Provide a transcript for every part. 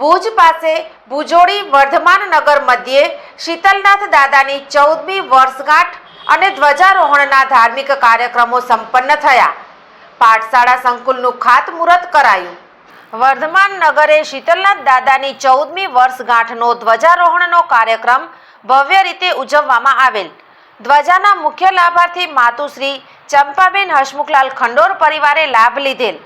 Bhuj પાસે ભુજોડી વર્ધમાન નગર મધ્યે શીતલનાથ દાદાની ચૌદમી વર્ષગાંઠ અને ધ્વજારોહણના ધાર્મિક કાર્યક્રમો સંપન્ન થયા. પાઠશાળા સંકુલનું ખાતમુહૂર્ત કરાયું. વર્ધમાન નગરે શીતલનાથ દાદાની ચૌદમી વર્ષગાંઠનો ધ્વજારોહણનો કાર્યક્રમ ભવ્ય રીતે ઉજવવામાં આવેલ. ધ્વજાના મુખ્ય લાભાર્થી માતુશ્રી ચંપાબેન હસમુખલાલ ખંડોર પરિવારે લાભ લીધેલ.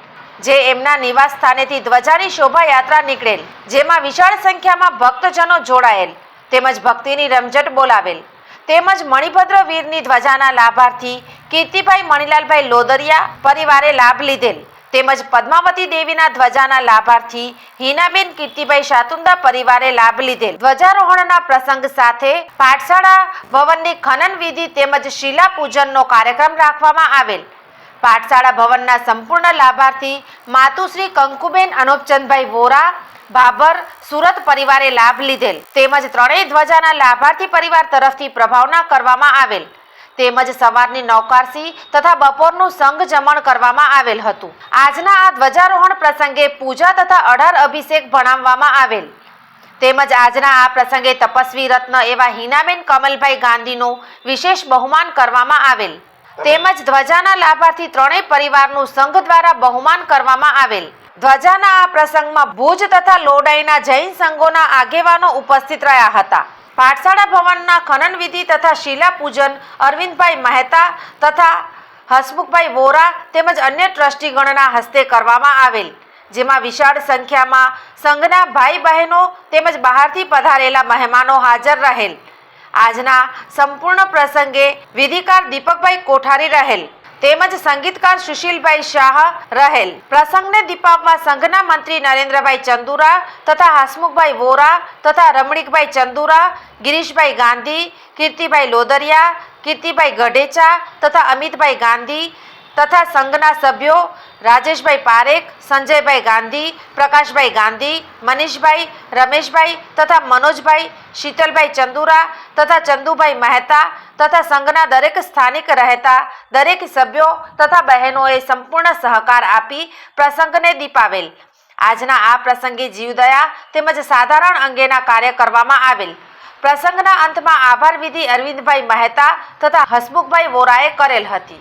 જે એમના નિવાસ સ્થાનેથી ધ્વજાની શોભાયાત્રા નીકળેલ, જેમાં વિશાળ સંખ્યામાં ભક્તજનો જોડાયેલ, તેમજ ભક્તિની રમઝટ બોલાવેલ. તેમજ મણિભદ્ર વીરની ધ્વજાના લાભાર્થી કીર્તિભાઈ મણિલાલભાઈ લોદરિયા પરિવારે લાભ લીધેલ. તેમજ પદ્માવતી દેવીના ધ્વજાના લાભાર્થી હિનાબેન કીર્તિભાઈ શાતુંદા પરિવારે લાભ લીધેલ. ધ્વજારોહણના પ્રસંગ સાથે પાઠશાળા ભવનની ખનન વિધિ તેમજ શિલા પૂજનનો કાર્યક્રમ રાખવામાં આવેલ. પાઠશાળા ભવનના સંપૂર્ણ લાભાર્થી માતુશ્રી કંકુબેન અનોપચંદભાઈ વોરા ભાભર સુરત પરિવારે લાભ લીધેલ. તેમજ ત્રણેય ધ્વજાના લાભાર્થી પરિવાર તરફથી પ્રભાવના કરવામાં આવેલ. તેમજ સવારની નૌકારસી તથા બપોરનું સંઘ જમણ કરવામાં આવેલ હતું. આજના આ ધ્વજારોહણ પ્રસંગે પૂજા તથા અઢાર અભિષેક ભણાવવામાં આવેલ. તેમજ આજના આ પ્રસંગે તપસ્વી રત્ન એવા હિનાબેન કમલભાઈ ગાંધીનું વિશેષ બહુમાન કરવામાં આવેલ. તેમજ ધ્વજાના લાભાર્થી ત્રણેય પરિવારનું સંઘ દ્વારા બહુમાન કરવામાં આવેલ. ધ્વજાના આ પ્રસંગમાં ભુજ તથા લોડાઈના જૈન સંઘોના આગેવાનો ઉપસ્થિત રહ્યા હતા. પાઠશાળા ભવનના ખનન વિધિ તથા શિલા પૂજન અરવિંદભાઈ મહેતા તથા હસમુખભાઈ વોરા તેમજ અન્ય ટ્રસ્ટીગણના હસ્તે કરવામાં આવેલ. જેમાં વિશાળ સંખ્યામાં સંઘના ભાઈ બહેનો તેમજ બહારથી પધારેલા મહેમાનો હાજર રહેલ. આજના સંપૂર્ણ પ્રસંગે વિધિકાર દીપકભાઈ કોઠારી રહેલ તેમજ સંગીતકાર સુશીલભાઈ શાહ રહેલ. પ્રસંગને દીપાવવા સંઘના મંત્રી નરેન્દ્રભાઈ ચંદુરા તથા હસમુખભાઈ વોરા તથા રમણીકભાઈ ચંદુરા, ગિરીશભાઈ ગાંધી, કીર્તિભાઈ લોદરિયા, કીર્તિભાઈ ગઢેચા તથા અમિતભાઈ ગાંધી તથા સંઘના સભ્યો રાજેશભાઈ પારેખ, સંજયભાઈ ગાંધી, પ્રકાશભાઈ ગાંધી, મનીષભાઈ, રમેશભાઈ તથા મનોજભાઈ, શીતલભાઈ ચંદુરા તથા ચંદુભાઈ મહેતા તથા સંઘના દરેક સ્થાનિક રહેતા દરેક સભ્યો તથા બહેનોએ સંપૂર્ણ સહકાર આપી પ્રસંગને દીપાવેલ. આજના આ પ્રસંગે જીવદયા તેમજ સાધારણ અંગેના કાર્ય કરવામાં આવેલ. પ્રસંગના અંતમાં આભાર વિધિ અરવિંદભાઈ મહેતા તથા હસમુખભાઈ વોરાએ કરેલ હતી.